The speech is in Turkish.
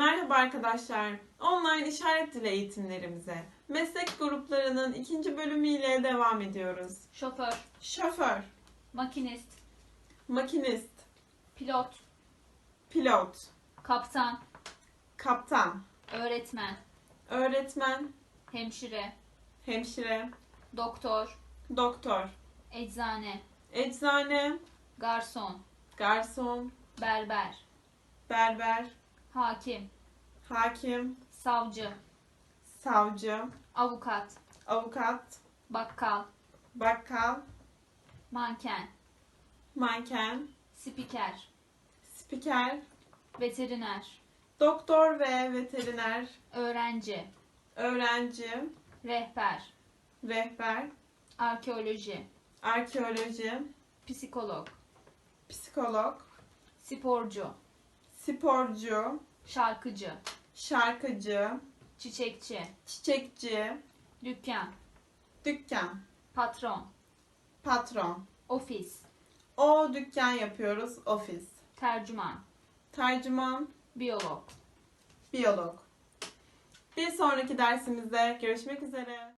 Merhaba arkadaşlar. Online işaret dili eğitimlerimize meslek gruplarının ikinci bölümüyle devam ediyoruz. Şoför, Şoför, makinist, makinist, pilot, pilot, kaptan, kaptan, öğretmen, öğretmen, hemşire, hemşire, doktor, doktor, eczane, eczane, garson, garson, berber, berber, hakim, hakim, savcı, savcı, avukat, avukat, bakkal, bakkal, manken, manken, spiker, spiker, veteriner, doktor ve veteriner, öğrenci, öğrenci, rehber, rehber, arkeoloji, arkeoloji, psikolog, psikolog, sporcu, sporcu, şarkıcı, şarkıcı, çiçekçi, çiçekçi, dükkan, dükkan, patron, patron. ofis, O dükkan yapıyoruz, ofis. tercüman, Tercüman, biyolog. biyolog. Bir sonraki dersimizde görüşmek üzere.